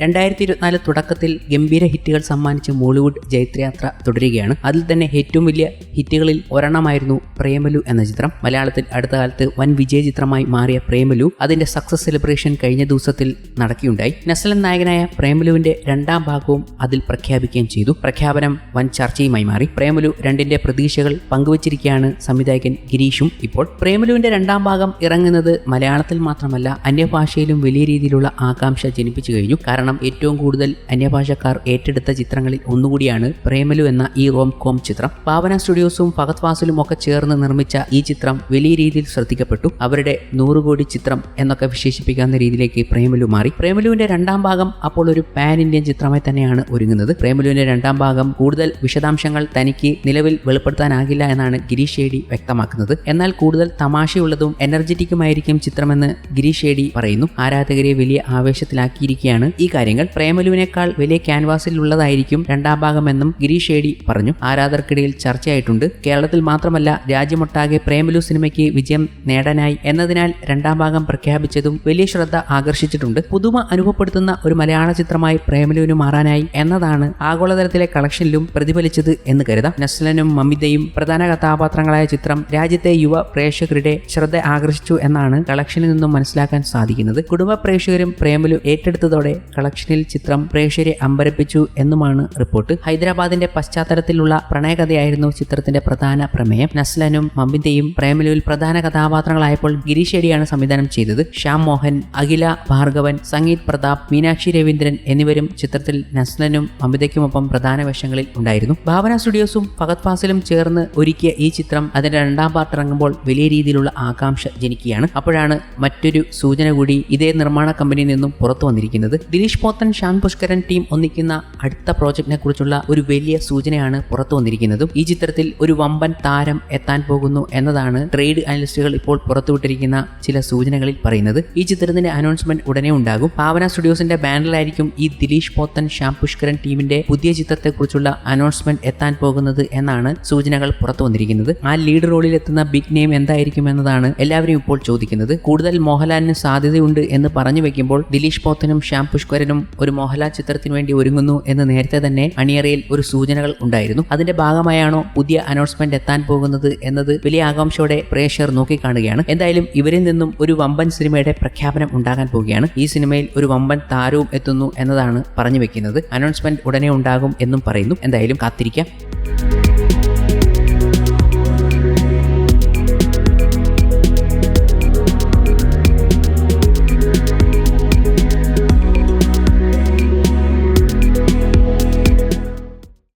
രണ്ടായിരത്തി ഇരുപത്തിനാല് തുടക്കത്തിൽ ഗംഭീര ഹിറ്റുകൾ സമ്മാനിച്ച് മോളിവുഡ് ജൈത്രയാത്ര തുടരുകയാണ്. അതിൽ തന്നെ ഏറ്റവും വലിയ ഹിറ്റുകളിൽ ഒരെണ്ണമായിരുന്നു പ്രേമലു എന്ന ചിത്രം. മലയാളത്തിൽ അടുത്ത കാലത്ത് വൻ വിജയ ചിത്രമായി മാറിയ പ്രേമലു അതിന്റെ സക്സസ് സെലിബ്രേഷൻ കഴിഞ്ഞ ദിവസത്തിൽ നടക്കുകയുണ്ടായി. നസലൻ നായകനായ പ്രേമലുവിന്റെ രണ്ടാം ഭാഗവും അതിൽ പ്രഖ്യാപിക്കുകയും ചെയ്തു. പ്രഖ്യാപനം വൻ ചർച്ചയുമായി മാറി. പ്രേമലു രണ്ടിന്റെ പ്രതീക്ഷകൾ പങ്കുവച്ചിരിക്കുകയാണ് സംവിധായകൻ ഗിരീഷും. ഇപ്പോൾ പ്രേമലുവിന്റെ രണ്ടാം ഭാഗം ഇറങ്ങുന്നത് മലയാളത്തിൽ മാത്രമല്ല അന്യഭാഷയിലും വലിയ രീതിയിലുള്ള ആകാംക്ഷ ജനിപ്പിച്ചു കഴിഞ്ഞു. കാരണം ഏറ്റവും കൂടുതൽ അന്യഭാഷക്കാർ ഏറ്റെടുത്ത ചിത്രങ്ങളിൽ ഒന്നുകൂടിയാണ് പ്രേമലു എന്ന ഈ റോം കോം ചിത്രം. പാവന സ്റ്റുഡിയോസും ഫഗത് ഫാസിലും ഒക്കെ ചേർന്ന് നിർമ്മിച്ച ഈ ചിത്രം വലിയ രീതിയിൽ ശ്രദ്ധിക്കപ്പെട്ടു. അവരുടെ നൂറുകോടി ചിത്രം എന്നൊക്കെ വിശേഷിപ്പിക്കാവുന്ന രീതിയിലേക്ക് പ്രേമലു മാറി. പ്രേമലുവിന്റെ രണ്ടാം ഭാഗം അപ്പോൾ ഒരു പാൻ ഇന്ത്യൻ ചിത്രമായി തന്നെയാണ് ഒരുങ്ങുന്നത്. പ്രേമലുവിന്റെ രണ്ടാം ഭാഗം കൂടുതൽ വിശദാംശങ്ങൾ തനിക്ക് നിലവിൽ വെളിപ്പെടുത്താനാകില്ല എന്നാണ് ഗിരീഷ് ഷേഡി വ്യക്തമാക്കുന്നത്. എന്നാൽ കൂടുതൽ തമാശയുള്ളതും എനർജറ്റിക്കുമായിരിക്കും ചിത്രമെന്ന് ഗിരീഷ് ഷേഡി പറയുന്നു. ആരാധകരെ വലിയ ആവേശത്തിലാക്കിയിരിക്കുകയാണ് ഈ കാര്യങ്ങൾ പ്രേമലുവിനേക്കാൾ വലിയ ക്യാൻവാസിൽ ഉള്ളതായിരിക്കും രണ്ടാം ഭാഗമെന്നും ഗിരീഷ് ഏടി പറഞ്ഞു. ആരാധകർക്കിടയിൽ ചർച്ചയായിട്ടുണ്ട്. കേരളത്തിൽ മാത്രമല്ല രാജ്യമൊട്ടാകെ പ്രേമലു സിനിമയ്ക്ക് വിജയം നേടാനായി എന്നതിനാൽ രണ്ടാം ഭാഗം പ്രഖ്യാപിച്ചതും വലിയ ശ്രദ്ധ ആകർഷിച്ചിട്ടുണ്ട്. പുതുമ അനുഭവപ്പെടുത്തുന്ന ഒരു മലയാള ചിത്രമായി പ്രേമലുവിന് മാറാനായി എന്നതാണ് ആഗോളതലത്തിലെ കളക്ഷനിലും പ്രതിഫലിച്ചത് എന്ന് കരുതാം. നസ്ലനും മമിതയും പ്രധാന കഥാപാത്രങ്ങളായ ചിത്രം രാജ്യത്തെ യുവ പ്രേക്ഷകരുടെ ശ്രദ്ധ ആകർഷിച്ചു എന്നാണ് കളക്ഷനിൽ നിന്നും മനസ്സിലാക്കാൻ സാധിക്കുന്നത്. കുടുംബ പ്രേക്ഷകരും പ്രേമലു ഏറ്റെടുത്തതോടെ കളക്ഷനിൽ ചിത്രം പ്രേക്ഷകരെ അമ്പരപ്പിച്ചു എന്നുമാണ് റിപ്പോർട്ട്. ഹൈദരാബാദിന്റെ പശ്ചാത്തലത്തിലുള്ള പ്രണയകഥയായിരുന്നു ചിത്രത്തിന്റെ പ്രധാന പ്രമേയം. നസ്ലനും മമിതയും പ്രേമലുവിൽ പ്രധാന കഥാപാത്രങ്ങളായപ്പോൾ ഗിരീഷ് സംവിധാനം ചെയ്തത്. ശ്യാം മോഹൻ അഖില ഭാർഗവൻ സംഗീത് പ്രതാപ് മീനാക്ഷി രവീന്ദ്രൻ എന്നിവരും ചിത്രത്തിൽ നസ്ലനും മമിതയ്ക്കുമൊപ്പം പ്രധാന വേഷങ്ങളിൽ ഉണ്ടായിരുന്നു. ഭാവന സ്റ്റുഡിയോസും ഫഗത് ഫാസിലും ചേർന്ന് ഒരുക്കിയ ഈ ചിത്രം അതിന്റെ രണ്ടാം പാർട്ട് ഇറങ്ങുമ്പോൾ വലിയ രീതിയിലുള്ള ആകാംക്ഷ ജനിക്കുകയാണ്. അപ്പോഴാണ് മറ്റൊരു സൂചന കൂടി ഇതേ നിർമ്മാണ കമ്പനിയിൽ നിന്നും പുറത്തു വന്നിരിക്കുന്നത്. ദിലീഷ് പോത്തൻ ഷാൻ പുഷ്കരൻ ടീം ഒന്നിക്കുന്ന അടുത്ത പ്രോജക്റ്റിനെ കുറിച്ചുള്ള ഒരു വലിയ സൂചനയാണ് പുറത്തു വന്നിരിക്കുന്നതും. ഈ ചിത്രത്തിൽ ഒരു വമ്പൻ താരം എത്താൻ പോകുന്നു എന്നതാണ് ട്രേഡ് അനലിസ്റ്റുകൾ ഇപ്പോൾ പുറത്തുവിട്ടിരിക്കുന്ന ചില സൂചനകളിൽ പറയുന്നത്. ഈ ചിത്രത്തിന്റെ അനൗൺസ്മെന്റ് ഉടനെ ഉണ്ടാകും. പാവന സ്റ്റുഡിയോസിന്റെ ബാനറിലായിരിക്കും ഈ ദിലീഷ് പോത്തൻ ഷ്യാം പുഷ്കരൻ ടീമിന്റെ പുതിയ ചിത്രത്തെക്കുറിച്ചുള്ള അനൗൺസ്മെന്റ് എത്താൻ പോകുന്നത് എന്നാണ് സൂചനകൾ പുറത്തു വന്നിരിക്കുന്നത്. ആ ലീഡ് റോളിൽ എത്തുന്ന ബിഗ് നെയിം എന്തായിരിക്കും എന്നതാണ് എല്ലാവരും ഇപ്പോൾ ചോദിക്കുന്നത്. കൂടുതൽ മോഹൻലാലിന് സാധ്യതയുണ്ട് എന്ന് പറഞ്ഞു വെക്കുമ്പോൾ ദിലീഷ് പോത്തനും ശ്യാം പുഷ്കരനും ഒരു മോഹൻലാൽ ചിത്രത്തിന് വേണ്ടി ഒരുങ്ങുന്നു എന്ന് നേരത്തെ തന്നെ അണിയറയിൽ ഒരു സൂചനകൾ ഉണ്ടായിരുന്നു. അതിന്റെ ഭാഗമായാണോ പുതിയ അനൗൺസ്മെന്റ് എത്താൻ പോകുന്നത് എന്നത് വലിയ ആകാംക്ഷയോടെ പ്രേക്ഷകർ നോക്കിക്കാണുകയാണ്. എന്തായാലും ഇവരിൽ നിന്നും ഒരു വമ്പൻ സിനിമയുടെ പ്രഖ്യാപനം ഉണ്ടാകാൻ പോവുകയാണ്. ഈ സിനിമയിൽ ഒരു വമ്പൻ താരവും എത്തുന്നു എന്നതാണ് പറഞ്ഞു വെക്കുന്നത്. അനൗൺസ്മെന്റ് ഉടനെ ഉണ്ടാകും എന്നും പറയുന്നു. എന്തായാലും കാത്തിരിക്കാം.